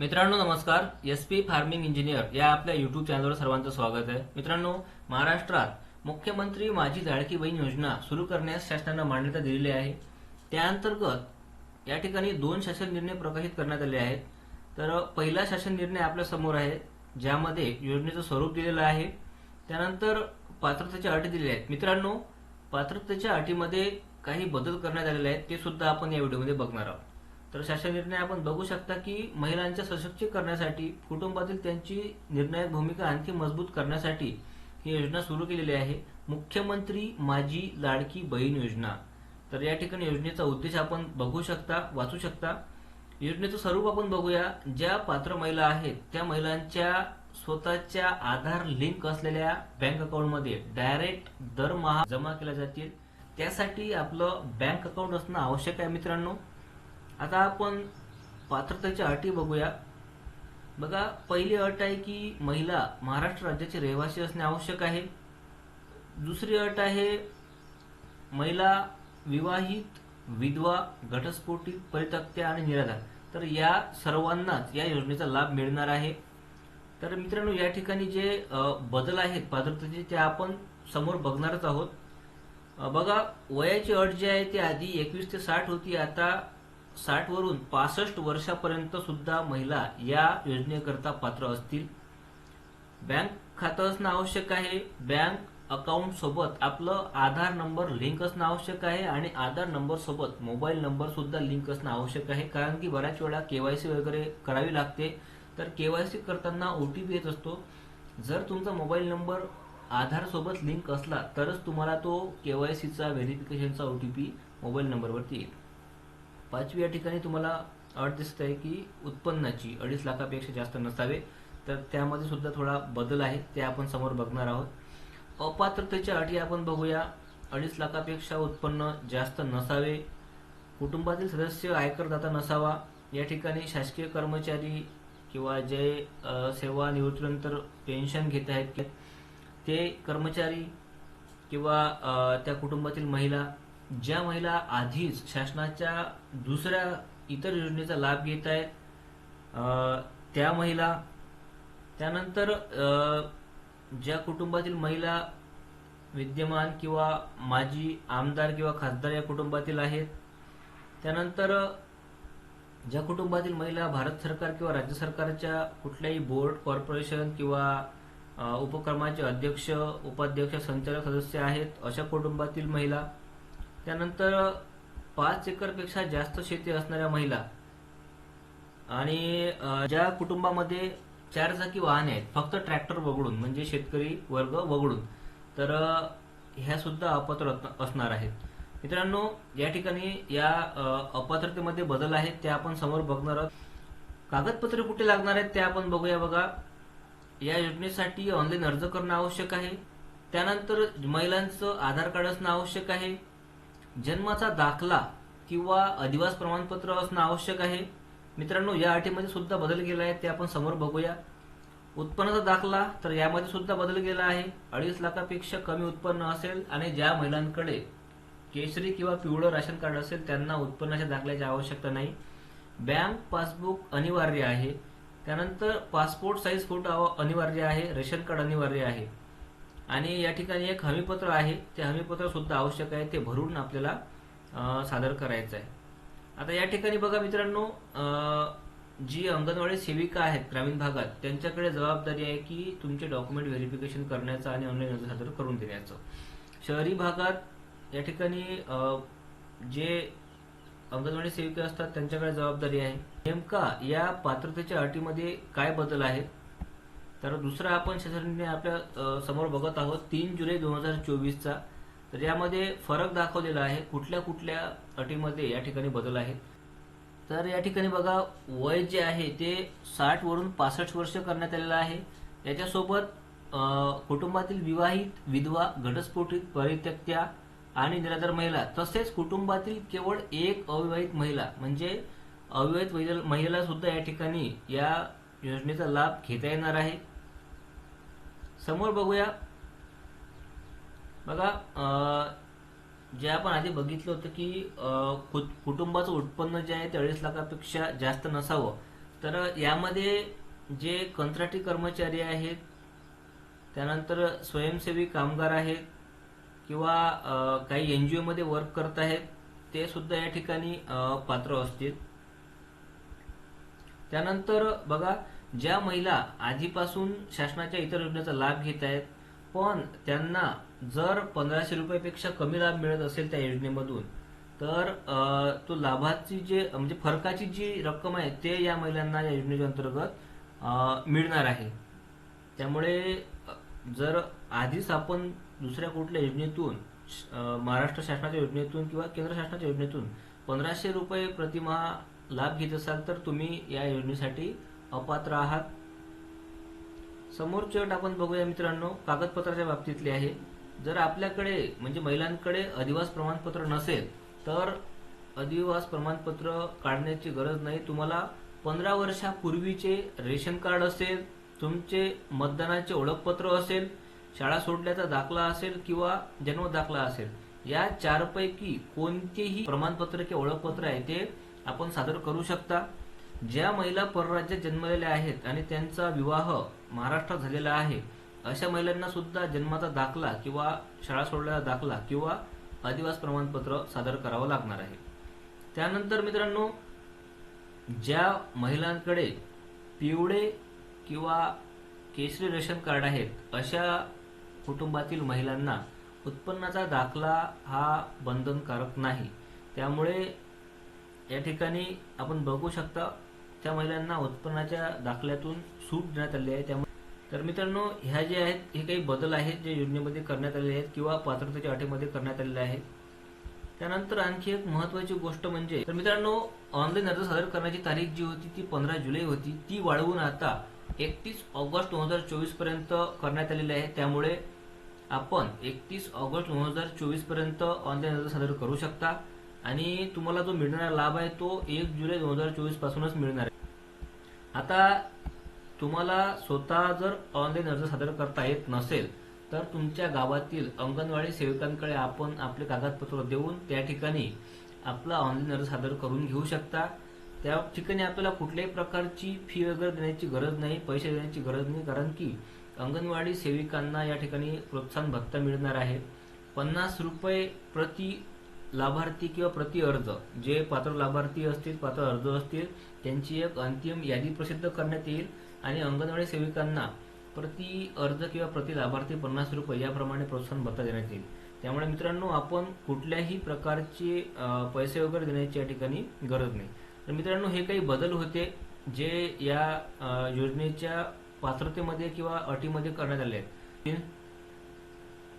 मित्रांनो नमस्कार. S P farming engineer या आपल्या युट्यूब चॅनलवर सर्वांचं स्वागत आहे. मित्रांनो महाराष्ट्रात मुख्यमंत्री माझी लाडकी बहीण योजना सुरू करण्यास शासनानं मान्यता दिलेली आहे. त्याअंतर्गत या ठिकाणी दोन शासन निर्णय प्रकाशित करण्यात आले आहेत. तर पहिला शासन निर्णय आपल्यासमोर आहे ज्यामध्ये योजनेचं स्वरूप दिलेलं आहे. त्यानंतर पात्रतेच्या अटी दिलेल्या आहेत. मित्रांनो पात्रतेच्या अटीमध्ये काही बदल करण्यात आलेले आहेत ते सुद्धा आपण या व्हिडिओमध्ये बघणार आहोत. तर शासन निर्णय आपण बघू शकता की महिलांच्या सशक्तीकरणासाठी कुटुंबातील त्यांची निर्णायक भूमिका आणखी मजबूत करण्यासाठी ही योजना सुरू केलेली आहे. मुख्यमंत्री माझी लाडकी बहीण योजना. तर या ठिकाणी योजनेचा उद्देश आपण बघू शकता वाचू शकता. योजनेचं स्वरूप आपण बघूया. ज्या पात्र महिला आहेत त्या महिलांच्या स्वतःच्या आधार लिंक असलेल्या बँक अकाउंटमध्ये डायरेक्ट दरमहा जमा केल्या जातील. त्यासाठी आपलं बँक अकाउंट असणं आवश्यक आहे मित्रांनो. आता आपण पात्रतेच्या अटी बघूया. बघा पहिली अट आहे की महिला महाराष्ट्र राज्याचे रहिवासी असणे आवश्यक आहे. दुसरी अट आहे महिला विवाहित विधवा घटस्फोटित परित्यक्त्या आणि निराधार. तर या सर्वांनाच या योजनेचा लाभ मिळणार आहे. तर मित्रांनो या ठिकाणी जे बदल आहेत पात्रतेचे ते आपण समोर बघणारच आहोत. बघा वयाची अट जी आहे ती आधी एकवीस ते साठ होती. आता साठ वरून पासष्ट वर्षापर्यंत सुद्धा महिला या योजनेकरता पात्र असतील. बँक खातं असणं आवश्यक आहे. बँक अकाउंट सोबत आपलं आधार नंबर लिंक असणं आवश्यक आहे आणि आधार नंबर सोबत मोबाईल नंबर सुद्धा लिंक असणं आवश्यक आहे. कारण की बऱ्याच वेळा केवायसी वगैरे करावी लागते. तर केवायसी करताना ओटीपी येत असतो. जर तुमचा मोबाईल नंबर आधार सोबत लिंक असला तरच तुम्हाला तो केवायसीचा व्हेरिफिकेशनचा ओटीपी मोबाईल नंबरवरती येईल. पाचवी या ठिकाणी तुम्हाला अट दिसत आहे की उत्पन्नाची अडीच लाखापेक्षा जास्त नसावे. तर त्यामध्ये सुद्धा थोडा बदल आहे ते आपण समोर बघणार आहोत. अपात्रतेच्या अटी आपण बघूया. अडीच लाखापेक्षा उत्पन्न जास्त नसावे. कुटुंबातील सदस्य आयकरदाता नसावा. या ठिकाणी शासकीय कर्मचारी किंवा जे सेवा सेवानिवृत्तीनंतर पेन्शन घेत आहेत ते कर्मचारी किंवा त्या कुटुंबातील महिला ज्या महिला आधीच शासनाच्या दुसऱ्या इतर योजनेचा लाभ घेत आहेत त्या महिला त्यानंतर ज्या कुटुंबातील महिला विद्यमान किंवा माजी आमदार किंवा खासदार या कुटुंबातील आहेत त्यानंतर ज्या कुटुंबातील महिला भारत सरकार किंवा राज्य सरकारच्या कुठल्याही बोर्ड कॉर्पोरेशन किंवा उपक्रमाचे अध्यक्ष उपाध्यक्ष संचालक सदस्य आहेत अशा कुटुंबातील महिला त्यानंतर पाच एकरपेक्षा जास्त शेती असणाऱ्या महिला आणि ज्या कुटुंबामध्ये चार चाकी वाहने आहेत फक्त ट्रॅक्टर वगळून म्हणजे शेतकरी वर्ग वगळून तर ह्या सुद्धा अपात्र असणार आहेत. मित्रांनो या ठिकाणी या अपात्रतेमध्ये बदल आहेत ते आपण समोर बघणार आहोत. कागदपत्रे कुठे लागणार आहेत ते आपण बघूया बघा. या योजनेसाठी ऑनलाईन अर्ज करणं आवश्यक आहे. त्यानंतर महिलांचं आधार कार्ड असणं आवश्यक आहे. जन्माचा दाखला किंवा अधिवास प्रमाणपत्र असणं आवश्यक आहे. मित्रांनो या अटीमध्ये सुद्धा बदल केला आहे ते आपण समोर बघूया. उत्पन्नाचा दाखला तर यामध्ये सुद्धा बदल केला आहे. अडीच लाखापेक्षा कमी उत्पन्न असेल आणि ज्या महिलांकडे केशरी किंवा पिवळं राशन कार्ड असेल त्यांना उत्पन्नाच्या दाखल्याची आवश्यकता नाही. बँक पासबुक अनिवार्य आहे. त्यानंतर पासपोर्ट साईज फोटो अनिवार्य आहे रेशन कार्ड अनिवार्य आहे. आणि या ठिकाणी एक हमीपत्र आहे. ते हमीपत्र सुद्धा आवश्यक आहे. ते भरून आपल्याला सादर करायचं आहे. आता या ठिकाणी बघा मित्रांनो जी अंगणवाडी सेविका आहेत ग्रामीण भागात त्यांच्याकडे जबाबदारी आहे की तुमचे डॉक्युमेंट व्हेरिफिकेशन करण्याचं आणि ऑनलाईन अर्ज सादर करून देण्याचं. शहरी भागात या ठिकाणी जे अंगणवाडी सेविका असतात त्यांच्याकडे जबाबदारी आहे. नेमका या पात्रतेच्या अटीमध्ये काय बदल आहेत? तर दुसरा आपण शासनाने आपल्यासमोर बघत आहोत तीन जुलै दोन हजार चोवीसचा. तर यामध्ये फरक दाखवलेला आहे कुठल्या कुठल्या अटीमध्ये या ठिकाणी बदल आहेत तर या ठिकाणी बघा वय जे आहे ते साठ वरून पासष्ट वर्ष करण्यात आलेलं आहे. याच्यासोबत कुटुंबातील विवाहित विधवा घटस्फोटित परित्यक्त्या आणि निराधार महिला तसेच कुटुंबातील केवळ एक अविवाहित महिला म्हणजे अविवाहित महिला- सुद्धा या ठिकाणी या योजनेचा लाभ घेता येणार आहे. समोर बघूया. बघा जे आपण आधी बघितलं होतं की कुटुंबाचं उत्पन्न जे आहे ते अडीच लाखापेक्षा जास्त नसावं. तर यामध्ये जे कंत्राटी कर्मचारी आहेत त्यानंतर स्वयंसेवी कामगार आहेत किंवा काही एन जी ओमध्ये वर्क करत आहेत ते सुद्धा या ठिकाणी पात्र असतील. त्यानंतर बघा ज्या महिला आधीपासून शासनाच्या इतर योजनेचा लाभ घेत आहेत पण त्यांना जर पंधराशे रुपयापेक्षा कमी लाभ मिळत असेल त्या योजनेमधून तर तो लाभाची जे म्हणजे फरकाची जी रक्कम आहे ते या महिलांना या योजनेच्या अंतर्गत मिळणार आहे. त्यामुळे जर आधीच आपण दुसऱ्या कुठल्या योजनेतून महाराष्ट्र शासनाच्या योजनेतून किंवा केंद्र शासनाच्या योजनेतून पंधराशे रुपये प्रतिमा लाभ घेत असाल तर तुम्ही या योजनेसाठी अपात्र आहात. समोरची अट आपण बघूया मित्रांनो. कागदपत्राच्या बाबतीतली आहे. जर आपल्याकडे म्हणजे महिलांकडे अधिवास प्रमाणपत्र नसेल तर अधिवास प्रमाणपत्र काढण्याची गरज नाही. तुम्हाला पंधरा वर्षापूर्वीचे रेशन कार्ड असेल तुमचे मतदानाचे ओळखपत्र असेल शाळा सोडल्याचा दाखला असेल किंवा जन्म दाखला असेल या चारपैकी कोणतेही प्रमाणपत्र किंवा ओळखपत्र आहे ते आपण सादर करू शकता. ज्या महिला परराज्यात जन्मलेल्या आहेत आणि त्यांचा विवाह महाराष्ट्रात झालेला आहे अशा महिलांना सुद्धा जन्माचा दाखला किंवा शाळा सोडलेला दाखला किंवा आदिवास प्रमाणपत्र सादर करावं लागणार आहे. त्यानंतर मित्रांनो ज्या महिलांकडे पिवळे किंवा केशरी रेशन कार्ड आहेत अशा कुटुंबातील महिलांना उत्पन्नाचा दाखला हा बंधनकारक नाही. त्यामुळे या ठिकाणी आपण बघू शकता त्या महिलांना उत्पन्नाच्या दाखल्यातून सूट देण्यात आली आहे. त्यामुळे तर मित्रांनो ह्या जे आहेत हे काही बदल आहेत जे योजनेमध्ये करण्यात आलेले आहेत किंवा पात्रतेच्या अटीमध्ये करण्यात आलेले आहेत. त्यानंतर आणखी एक महत्वाची गोष्ट म्हणजे तर मित्रांनो ऑनलाईन अर्ज सादर करण्याची तारीख जी होती ती पंधरा जुलै होती. ती वाढवून आता एकतीस ऑगस्ट दोन हजार चोवीसपर्यंत करण्यात आलेली आहे. त्यामुळे आपण एकतीस ऑगस्ट दोन हजार चोवीसपर्यंत ऑनलाईन अर्ज सादर करू शकता. आणि तुम्हाला जो मिळणारा लाभ आहे तो एक जुलै दोन हजार चोवीस पासूनच मिळणार आहे. आता तुम्हाला स्वतः जर ऑनलाईन अर्ज सादर करता येत नसेल तर तुमच्या गावातील अंगणवाडी सेविकांकडे आपण आपले कागदपत्र देऊन त्या ठिकाणी आपला ऑनलाईन अर्ज सादर करून घेऊ शकता. त्या ठिकाणी आपल्याला कुठल्याही प्रकारची फी वगैरे देण्याची गरज नाही पैसे देण्याची गरज नाही कारण की अंगणवाडी सेविकांना या ठिकाणी प्रोत्साहन भत्ता मिळणार आहे. पन्नास रुपये प्रति लाभार्थी किंवा प्रति अर्ज. जे पात्र लाभार्थी असतील पात्र अर्ज असतील त्यांची एक अंतिम यादी प्रसिद्ध करण्यात येईल आणि अंगणवाडी सेविकांना प्रति अर्ज किंवा प्रति लाभार्थी पन्नास रुपये याप्रमाणे प्रोत्साहन भत्ता देण्यात येईल. त्यामुळे मित्रांनो आपण कुठल्याही प्रकारचे पैसे वगैरे देण्याची या ठिकाणी गरज नाही. तर मित्रांनो हे काही बदल होते जे या योजनेच्या पात्रतेमध्ये किंवा अटीमध्ये करण्यात आले आहेत.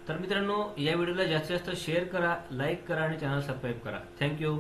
तर मित्रांनो या व्हिडिओला जास्तीत जास्त शेअर करा लाईक करा आणि चॅनल सबस्क्राईब करा. थँक्यू